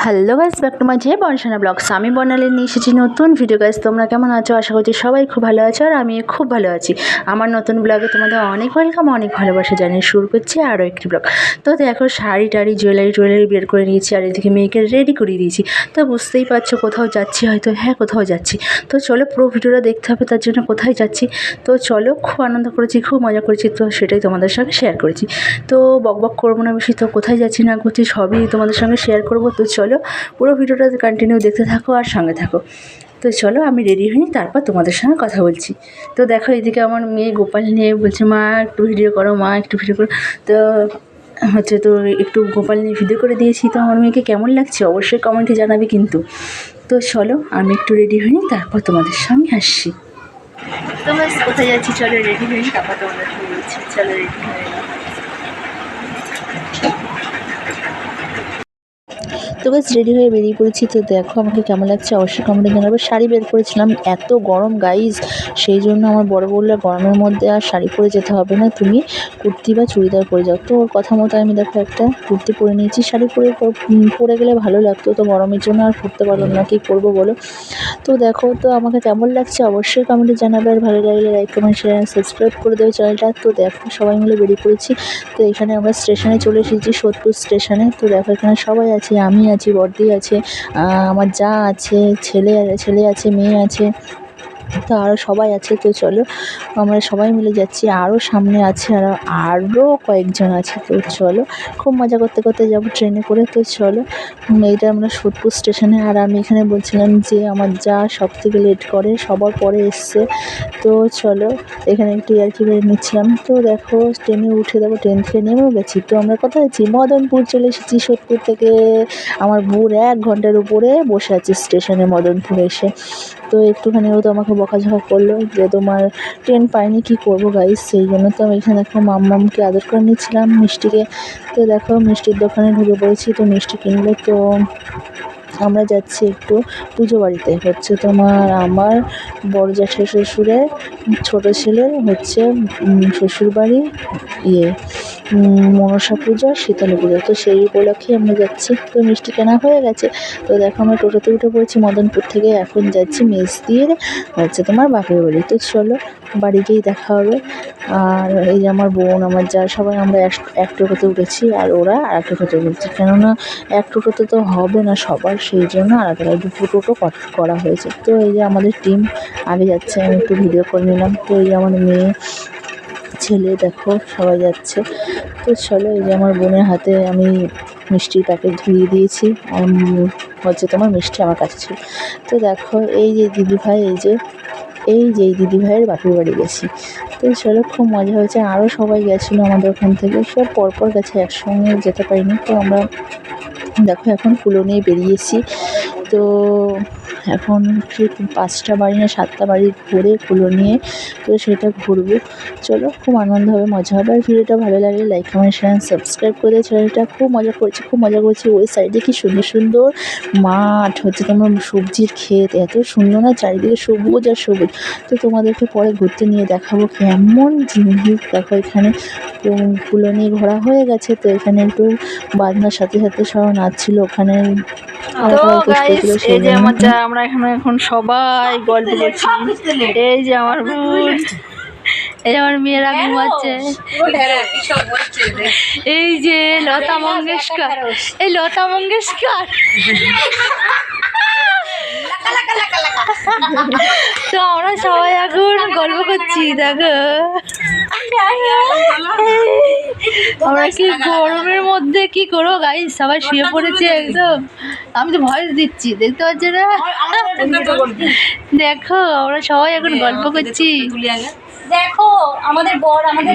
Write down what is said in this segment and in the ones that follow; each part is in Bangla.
Hello guys back to my J বনসানা ব্লগস আমি বর্ণালী নিয়ে এসেছি নতুন ভিডিও গাইস তোমরা কেমন আছো? আশা করছি সবাই খুব ভালো আছো আর আমি খুব ভালো আছি। আমার নতুন ব্লগে তোমাদের অনেক ওয়েলকাম অনেক ভালোবাসা জানিয়ে শুরু করছি আরও একটি ব্লগ তো দেখো, শাড়ি টাড়ি জুয়েলারি টুয়েলারি বের করে নিয়েছি আর এদিকে মেয়েকে রেডি করিয়ে দিয়েছি। তো বুঝতেই পারছ কোথাও যাচ্ছি হয়তো হ্যাঁ কোথাও যাচ্ছি। তো চলো পুরো ভিডিওটা দেখতে হবে তার জন্য কোথায় যাচ্ছি। তো চলো, খুব আনন্দ করেছি, খুব মজা করেছি, তো সেটাই তোমাদের সঙ্গে শেয়ার করেছি। তো বক বক করব না বেশি, তো কোথায় যাচ্ছি না করছি সবই তোমাদের সঙ্গে শেয়ার করব। তো চলো পুরো ভিডিওটা কন্টিনিউ দেখতে থাকো আর সঙ্গে থাকো। তো চলো আমি রেডি হইনি তারপর তোমাদের সঙ্গে কথা বলছি। তো দেখো এদিকে আমার মেয়ে গোপাল নিয়ে বলছে, মা, একটু ভিডিও করো, মা, একটু ভিডিও করো। তো হচ্ছে তো একটু গোপাল নিয়ে ভিডিও করে দিয়েছি। তো আমার মেয়েকে কেমন লাগছে অবশ্যই কমেন্টে জানাবে কিন্তু। তো চলো আমি একটু রেডি হইনি তারপর তোমাদের সঙ্গে আসছি। তো কোথায় যাচ্ছি? চলো রেডি হইনি তারপর তোমাদের চলো রেডি হয়ে তো বেশ রেডি হয়ে বেরিয়ে পড়েছি। তো দেখো আমাকে কেমন লাগছে? অবশ্যই কমেন্টে জানাবে। শাড়ি বের করেছিলাম। এত গরম গাইজ সেই জন্য আমার বড় বললে, গরমের মধ্যে আর শাড়ি পরে যেতে হবে না। তুমি কুর্তি বা চুড়িদার পরে যাও। তো ওর কথা মতো আমি দেখো একটা কুর্তি পরে নিয়েছি। শাড়ি পরে পরে গেলে ভালো লাগতো। তো গরমের জন্য আর পরতে পারলাম না। কী করব বলো? তো দেখো, তো আমাকে কেমন লাগছে অবশ্যই কমেন্টে জানাবে। আর ভালো লাগলে লাইক কমেন্ট শেয়ার সাবস্ক্রাইব করে দেবে চ্যানেলটা তো দেখো, সবাই মিলে বেরিয়ে পড়েছি। তো এখানে আমরা স্টেশনে চলে এসেছি সোদপুর স্টেশনে তো দেখো, এখানে সবাই আছে। আমি আছি বর্দি আছে আমার জা আছে ছেলে ছেলে আছে মেয়ে আছে তো আরও সবাই আছে, তো চলো আমরা সবাই মিলে যাচ্ছি। আরও সামনে আছে, আর আরও কয়েকজন আছে, তো চলো। খুব মজা করতে করতে যাব ট্রেনে করে, তো চলো। এইটা আমরা সোদপুর স্টেশনে। আর আমি এখানে বলছিলাম যে আমার যা সব থেকে লেট করে, সবার পরে এসছে। তো চলো, এখানে একটু আর কি বেরিয়ে নিচ্ছিলাম। তো দেখো, ট্রেনে উঠে দেখো ট্রেন থেকে নেমেও গেছি। তো আমরা কোথায় আছি? মদনপুর চলে এসেছি সোদপুর থেকে। আমার ভোর এক ঘণ্টার উপরে বসে আছে স্টেশনে মদনপুরে এসে। তো একটুখানি ও তো আমাকে বকাঝকা করল যে, তোমার ট্রেন পায়নি কি করব গাইস সেই জন্য তো আমি এখানে দেখো মাম্মামকে আদর করে নিচ্ছিলাম মিষ্টিকে। তো দেখো মিষ্টির দোকানে ঢুকে পড়েছি, তো মিষ্টি কিনলো, তো আমরা যাচ্ছি একটু পুজো বাড়িতে। হচ্ছে তোমার আমার বড় জ্যাঠা শ্বশুরের ছোটো ছেলের হচ্ছে শ্বশুর বাড়ি ইয়ে মনসা পূজা, শীতলা পুজো। তো সেই উপলক্ষে আমরা যাচ্ছি। তো মিষ্টি কেনা হয়ে গেছে। তো দেখো আমরা টোটোতে উঠে পড়েছি মদনপুর থেকে। এখন যাচ্ছি মেস দিয়ে হচ্ছে তোমার বাপের বাড়ি। তো চলো, বাড়ি গিয়েই দেখা হবে। আর এই যে আমার বোন, আমার যা, সবাই আমরা এক- টোটোতে উঠেছি। আর ওরা আর এক টোটোতে উঠেছে। কেননা এক টোটোতে তো হবে না সবার। সেই জন্য আলাদা আলাদা দুটো টোটো কর- হয়েছে। তো এই যে আমাদের টিম আগে যাচ্ছে, আমি একটু ভিডিও করে নিলাম। তো এই যে আমার মেয়ে, ছেলে দেখো, সবাই যাচ্ছে। তো চলো, এই যে আমার বোনের হাতে আমি মিষ্টির প্যাকেট ধুয়ে দিয়েছি। হচ্ছে তোমার মিষ্টি আমার কাছে ছিল। তো দেখো, এই যে দিদিভাই এই যে এই যে এই দিদিভাইয়ের বাপের বাড়ি গেছি। তো চলো, খুব মজা হয়েছে। আরও সবাই গেছিল আমাদের ওখান থেকে। সব পরপর গেছে, একসঙ্গে যেতে পারিনি। তো আমরা দেখো এখন ফুলো নিয়ে বেরিয়েছি। তো এখন পাঁচটা বাড়ি না সাতটা বাড়ি ঘুরে কুলো নিয়ে তো সেটা ঘুরবো। চলো খুব আনন্দ হবে মজা হবে। আর ভিডিওটা ভালো লাগলে লাইক কমেন্ট শেয়ার সাবস্ক্রাইব করে দেয় চ্যানেলটা খুব মজা করছি খুব মজা করছি। ওই সাইডে কি সুন্দর সুন্দর মাঠ হচ্ছে তোমার সবজির ক্ষেত। এত সুন্দর না চারিদিকে সবুজ আর সবুজ। তো তোমাদেরকে পরে ঘুরতে নিয়ে দেখাবো কেমন জিনিস। দেখো এখানে তো কুলো নিয়ে ঘোরা হয়ে গেছে। তো এখানে একটু বাজনার সাথে সাথে সব নাচছিল। ওখানে। আমার যা আমরা এখানে এখন সবাই গল্প করছি। এই যে আমার বোন এই আমার মেয়েরা ঘুমাচ্ছে। এই যে লতা মঙ্গেশকর। এই লতা মঙ্গেশকর। তো আমরা সবাই এখন গল্প করছি দেখো। আমরা কি গরমের মধ্যে কি করব গাইস সবাই শুয়ে পড়েছে একদম। আমি তো ভয়েস দিচ্ছি দেখতে পাচ্ছ না? দেখো আমরা সবাই এখন গল্প করছি। দেখো আমাদের বর আমাদের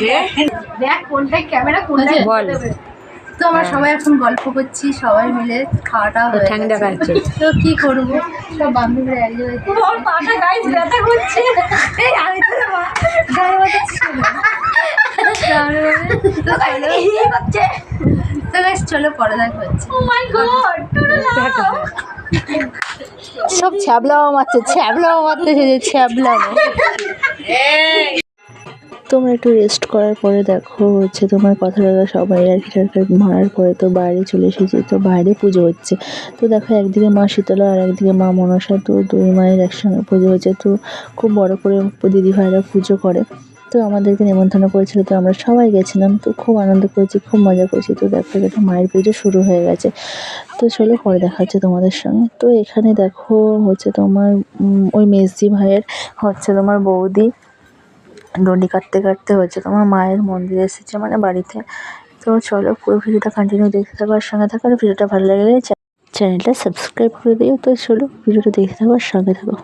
দেখ কোনটা ক্যামেরা কোনটা বল। তো আমরা সবাই এখন গল্প করছি সবাই মিলে খাওয়া দাওয়া হয়ে ঠ্যাং গেছে। তো কি করব? সব বান্ধবীরা এক জায়গায় ওর পাটা গাইস ব্যথা করছে। এই আমি তো গায়ে তারপরে তো গাইস এই হচ্ছে। তো guys, চলো পরে দেখা হচ্ছে। ও মাই গড সব ছ্যাবলাও মারছে ছ্যাবলাও মারতে যে ছ্যাবলাও। তোমরা একটু রেস্ট করার পরে দেখো হচ্ছে তোমার কথা টথা সবাই আর কি মারার পরে তো বাইরে চলে এসেছি, তো বাইরে পুজো হচ্ছে। তো দেখো একদিকে মা শীতলা আর একদিকে মা মনসা, তো দুই মায়ের একসঙ্গে পুজো হচ্ছে। তো খুব বড় করে দিদি ভাইরা পুজো করে। তো আমাদেরকে নেমন্তন্ন করেছিল, তো আমরা সবাই গেছিলাম। তো খুব আনন্দ করেছি, খুব মজা করেছি। তো দেখো দেখো মায়ের পুজো শুরু হয়ে গেছে। তো চলো পরে দেখা হচ্ছে তোমাদের সঙ্গে। তো এখানে দেখো হচ্ছে তোমার ওই মেজদি ভাইয়ের, হচ্ছে তোমার বৌদি। দণ্ডি কাটতে কাটতে হচ্ছে তোমার মায়ের মন্দিরে এসেছে মানে বাড়িতে। তো চলো পুরো ভিডিওটা কন্টিনিউ দেখতে থাকো আর সঙ্গে থাকো আর ভিডিওটা ভালো লাগলে চ্যানেলটা সাবস্ক্রাইব করে দিও। তো চলো ভিডিওটা দেখতে থাকো আর সঙ্গে থাকো।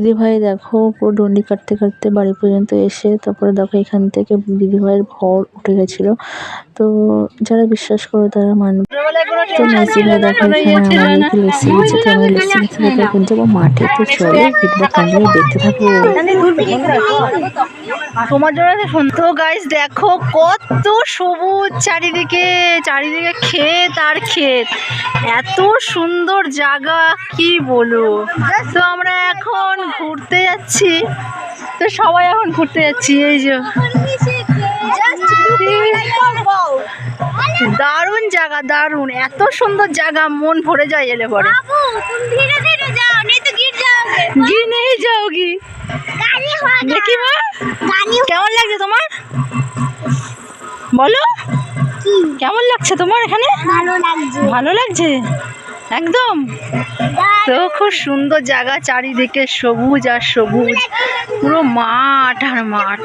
দিদিভাই দেখো পুরো ডন্ডি কাটতে কাটতে বাড়ি পর্যন্ত এসে তারপরে দেখো এখান থেকে দিদিভাইয়ের ভর উঠে গেছিল। তো যারা বিশ্বাস করো তারা মানবে। তো মেসি ভাই দেখো এখানে আমাদেরকে লেসি দিচ্ছে তো আমরা লেসি খেতে থাকব এখন যাব মাঠে তো চলে কন্টিনিউ দেখতে থাকব তোমার জন্য তো তো গাইস দেখো কত সবুজ চারিদিকে চারিদিকে ক্ষেত আর ক্ষেত। এত সুন্দর জায়গা কি বলো তো আমরা এখন ঘুরতে যাচ্ছি। তো সবাই এখন ঘুরতে যাচ্ছি এই যে। দারুণ জায়গা দারুণ। এত সুন্দর জায়গা মন ভরে যায় এলে পরে। গি। নেই যাওগি দেখি মা। কেমন লাগছে তোমার? বলো। কেমন লাগছে তোমার এখানে? ভালো লাগছে। ভালো লাগছে? একদম। তো খুব সুন্দর জায়গা চারিদিকে সবুজ আর সবুজ। পুরো মাঠ আর মাঠ।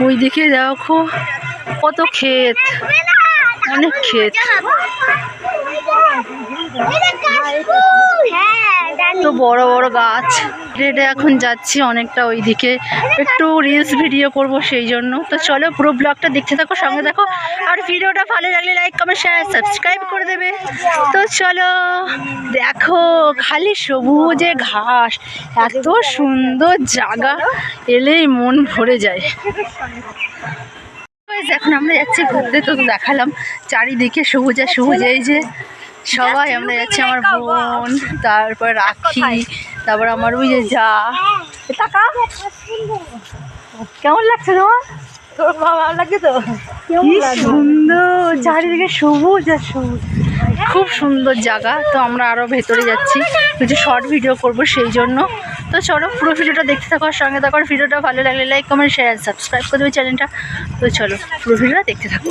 ওইদিকে দেখো কত ক্ষেত। অনেক ক্ষেত। তো বড় বড় গাছ। হেঁটে এখন যাচ্ছি অনেকটা ওইদিকে। একটু রিলস ভিডিও করব সেই জন্য। তো চলো পুরো ব্লগটা দেখতে থাকো, সঙ্গে দেখো আর ভিডিওটা ভালো লাগলে লাইক কমেন্ট শেয়ার সাবস্ক্রাইব করে দেবে। তো চলো, দেখো খালি সবুজে ঘাস। এত সুন্দর জায়গা। এলেই মন ভরে যায়। এখন আমরা যাচ্ছি ঘুরতে, তো দেখালাম চারিদিকে সবুজ সবুজ। এই যে সবাই আমরা যাচ্ছি আমার বোন তারপর রাখি তারপর আমার ওই যে যা। টাকা? কেমন লাগছে তোমার? তোর ভালো লাগছে তো? কি সুন্দর চারিদিকে সবুজ আর সবুজ। খুব সুন্দর জায়গা তো আমরা আরও ভেতরে যাচ্ছি। কিছু শর্ট ভিডিও করব সেই জন্য। তো চলো পুরো ভিডিওটা দেখতে থাকো সঙ্গে থাকো। ভিডিওটা ভালো লাগলে লাইক কমেন্ট শেয়ার সাবস্ক্রাইব করে দেবে চ্যানেলটা তো চলো পুরো ভিডিওটা দেখতে থাকো।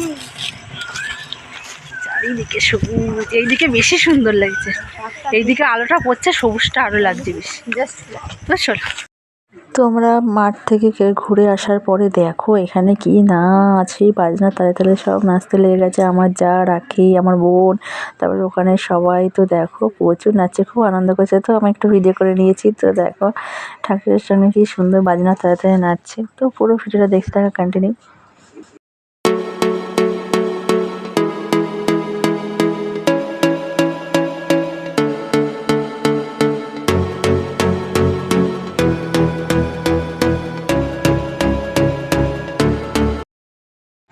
চারিদিকে সবুজ এইদিকে বেশি সুন্দর লাগছে। এইদিকে আলোটা পড়ছে সবুজটা আরও লাগছে বেশি। তো চলো তোমরা মাঠ থেকে কে- ঘুরে আসার পরে দেখো এখানে কি নাচ সেই বাজনা তালে তালে সব নাচতে লেগে গেছে। আমার যা রাখি আমার বোন তারপরে ওখানে সবাই তো দেখো প্রচুর নাচছে খুব আনন্দ করছে। তো আমি একটু ভিডিও করে নিয়েছি তো দেখো ঠাকুরের সঙ্গে কি সুন্দর বাজনা তালে তালে নাচছে। তো পুরো ভিডিওটা দেখতে থাকা কন্টিনিউ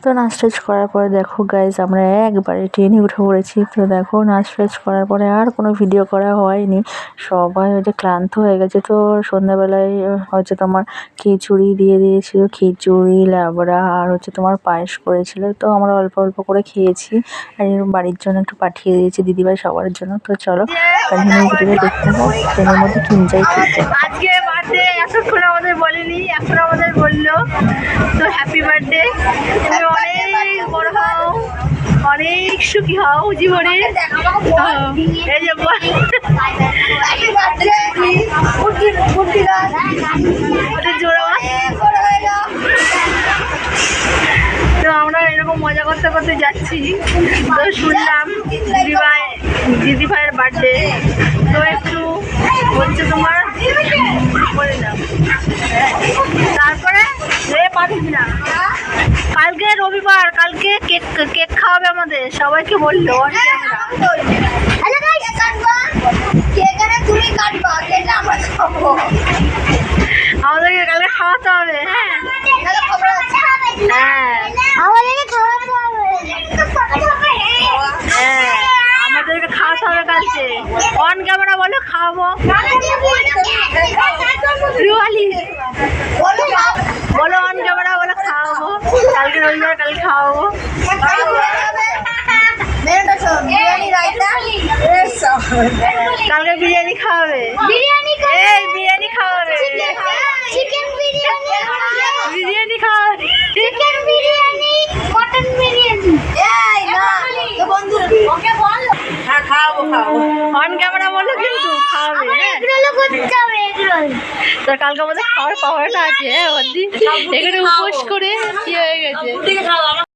তো নাচ টাচ করার পরে দেখো গাইজ আমরা একবারে ট্রেনে উঠে পড়েছি। তো দেখো নাচ টাচ করার পরে আর কোনো ভিডিও করা হয়নি। সবাই হচ্ছে ক্লান্ত হয়ে গেছে। তো সন্ধ্যাবেলায় হচ্ছে তোমার খিচুড়ি দিয়ে দিয়েছিল। খিচুড়ি লাবড়া আর হচ্ছে তোমার পায়েস করেছিল। তো আমরা অল্প অল্প করে খেয়েছি। আর বাড়ির জন্য একটু পাঠিয়ে দিয়েছি দিদিভাই সবার জন্য। তো চলো কন্টিনিউ ভিডিও দেখতে হবে ট্রেনের মধ্যে কি এনজয় করতে আজকে বার্থডে এতক্ষণ আমাদের বলেনি এখন আমাদের বলল। তো হ্যাপি বার্থডে তুমি অনেক বড় হও অনেক সুখী হও জীবনে। হ্যাঁ, এই যে তো আমরা এরকম মজা করতে করতে যাচ্ছি। তো শুনলাম দিদিভাই দিদিভাইয়ের বার্থডে তো একটু হচ্ছে তোমার তারপরে কালকে রবিবার কালকে কেক কেক খাওয়াবে আমাদের সবাইকে বলল আমরা। খাব। আমাদেরকে কালকে খাওয়াতে হবে হ্যাঁ। হ্যাঁ। হবে কালকে অন ক্যামেরা বলো খাওয়াবো। বলো অন ক্যামেরা বলো খাওয়াবো। কালকে রবিবার খাওয়াবো। কালকে বিরিয়ানি খাওয়াবে। বিরিয়ানি এই বিরিয়ানি খাওয়াবে চিকেন বিরিয়ানি বিরিয়ানি খাওয়াবে চিকেন বিরিয়ানি মটন বিরিয়ানি এই না তো বন্ধু ওকে বল হ্যাঁ খাওয়াবো খাওয়াবো অন ক্যামেরা বলো কিন্তু খাওয়াবে হ্যাঁ এগরোল করতে হবে এগরোল তো কালকে আমাদের খাওয়ার পাওয়াটা আছে হ্যাঁ এখানে উপোস করে কি হয়ে গেছে?